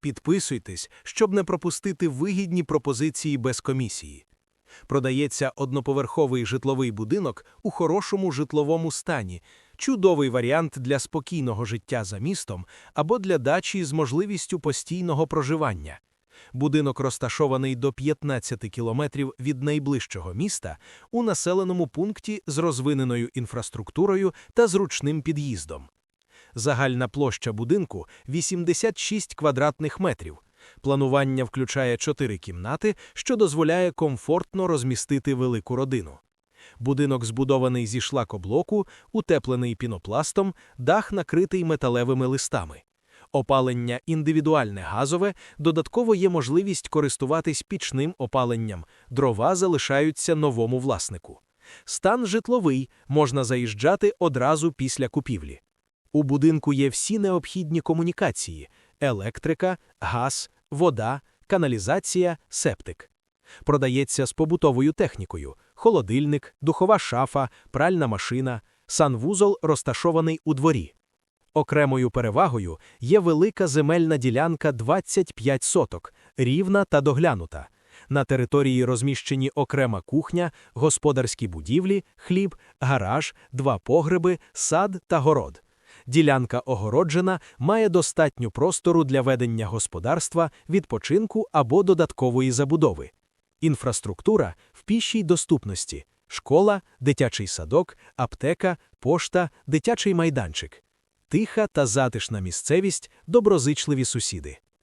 Підписуйтесь, щоб не пропустити вигідні пропозиції без комісії. Продається одноповерховий житловий будинок у хорошому житловому стані, чудовий варіант для спокійного життя за містом або для дачі з можливістю постійного проживання. Будинок розташований до 15 кілометрів від найближчого міста у населеному пункті з розвиненою інфраструктурою та зручним під'їздом. Загальна площа будинку 86 квадратних метрів. Планування включає чотири кімнати, що дозволяє комфортно розмістити велику родину. Будинок збудований зі шлакоблоку, утеплений пінопластом, дах накритий металевими листами. Опалення індивідуальне газове, додатково є можливість користуватись пічним опаленням, дрова залишаються новому власнику. Стан житловий можна заїжджати одразу після купівлі. У будинку є всі необхідні комунікації: електрика, газ, вода, каналізація, септик. Продається з побутовою технікою: холодильник, духова шафа, пральна машина, санвузол розташований у дворі. Окремою перевагою є велика земельна ділянка 25 соток, рівна та доглянута. На території розміщені окрема кухня, господарські будівлі, хліб, гараж, два погреби, сад та город. Ділянка огороджена, має достатньо простору для ведення господарства, відпочинку або додаткової забудови. Інфраструктура в пішій доступності: школа, дитячий садок, аптека, пошта, дитячий майданчик. Тиха та затишна місцевість, доброзичливі сусіди.